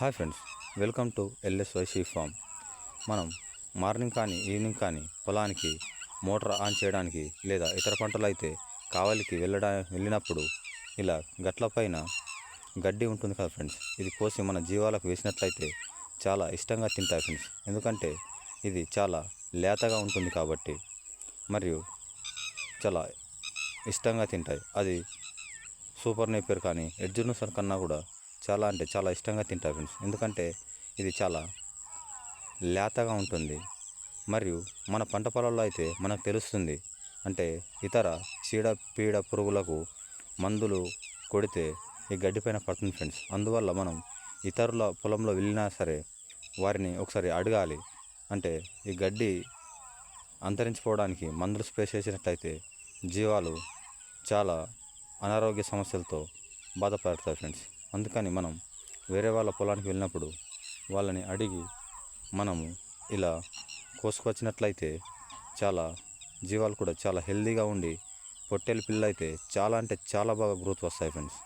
Hi friends welcome to LS YC farm. మనం morning కానీ evening కానీ పొలానికి మోటార్ ఆన్ చేయడానికి లేదా ఇతర పంటలు అయితే కావలికి వెళ్ళడా వెళ్ళినప్పుడు ఇలా గట్ల పైన గడ్డి ఉంటుంది కదా ఫ్రెండ్స్ ఇది కోసి మన జీవాలకు వేసినట్లయితే చాలా ఇష్టంగా తింటాయి ఫ్రెండ్స్. ఎందుకంటే ఇది చాలా లేతగా ఉంటుంది కాబట్టి మరియు చాలా ఇష్టంగా తింటాయి. అది సూపర్ నేపర్ కానీ ఎడ్జునూసర్ కన్నా కూడా చాలా అంటే చాలా ఇష్టంగా తింటారు ఫ్రెండ్స్. ఎందుకంటే ఇది చాలా లేతగా ఉంటుంది. మరియు మన పంట పొలాల్లో అయితే మనకు తెలుస్తుంది. అంటే ఇతర చీడ పీడ పురుగులకు మందులు కొడితే ఈ గడ్డిపైన పడుతుంది ఫ్రెండ్స్. అందువల్ల మనం ఇతరుల పొలంలో వెళ్ళినా సరే వారిని ఒకసారి అడగాలి. అంటే ఈ గడ్డి అంతరించిపోవడానికి మందులు స్ప్రే చేసినట్లయితే జీవాలు చాలా అనారోగ్య సమస్యలతో బాధపడతాయి ఫ్రెండ్స్. అందుకని మనం వేరే వాళ్ళ పొలానికి వెళ్ళినప్పుడు వాళ్ళని అడిగి మనము ఇలా కోసుకొచ్చినట్లయితే చాలా జీవాలు కూడా చాలా హెల్దీగా ఉండి పొట్టేలు పిల్లలు అయితే చాలా అంటే చాలా బాగా గ్రోత్ వస్తాయి ఫ్రెండ్స్.